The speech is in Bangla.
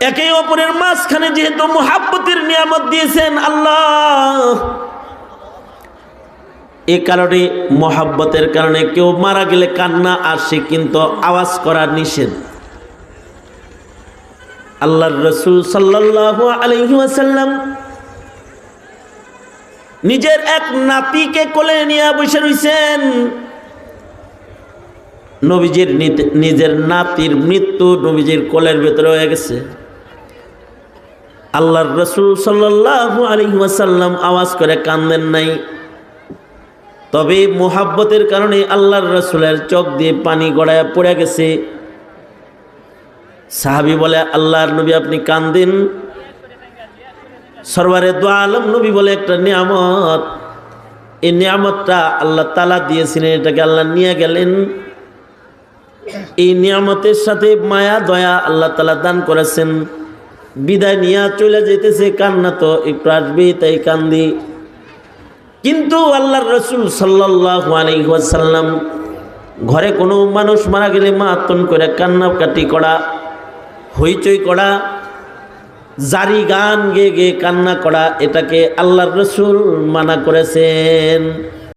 একে অপরের মাঝখানে যেহেতু মোহাব্বতের নিয়ামত দিয়েছেন আল্লাহ। এ কারণে মহাব্বতের কারণে কেউ মারা গেলে কান্না আসে, কিন্তু আওয়াজ করা নিষেধ। আল্লাহর রসুল সাল্লাহ আলহিহাসাল্লাম নিজের এক নাতিকে কোলে নিয়ে বসে রইছেন। নবীজির নিজের নাতির মৃত্যু নবীজির কোলের ভেতরে হয়ে গেছে। আল্লাহর রসুল সাল্লাহ আলহিহাসাল্লাম আওয়াজ করে কান্দেন নাই। তবে মোহাব্বতের কারণে আল্লাহর রসুলের চোখ দিয়ে পানি গড়ায় পড়ে গেছে। সাহাবি বলে, আল্লাহর নবী, আপনি কান্দেন? সরবারে দো আলম নবী বলে, একটা নিয়ামত। এই নিয়ামতটা আল্লাহ তালা দিয়েছিলেন, এটাকে আল্লাহ নিয়ে গেলেন। এই নিয়ামতের সাথে মায়া, দয়া আল্লাহ তালা দান করেছেন। বিদায় নিয়ে চলে যেতেছে কান্না তো একটু আসবেই, তাই কান্দি। কিন্তু আল্লাহর রসুল সাল্লাহ আলহিহাসাল্লাম ঘরে কোনো মানুষ মারা গেলে মাতন করে কান্নাকাটি করা, হইচই করা, জারি গান গেয়ে গেয়ে কান্না করা, এটাকে আল্লাহর রসুল মানা করেছেন।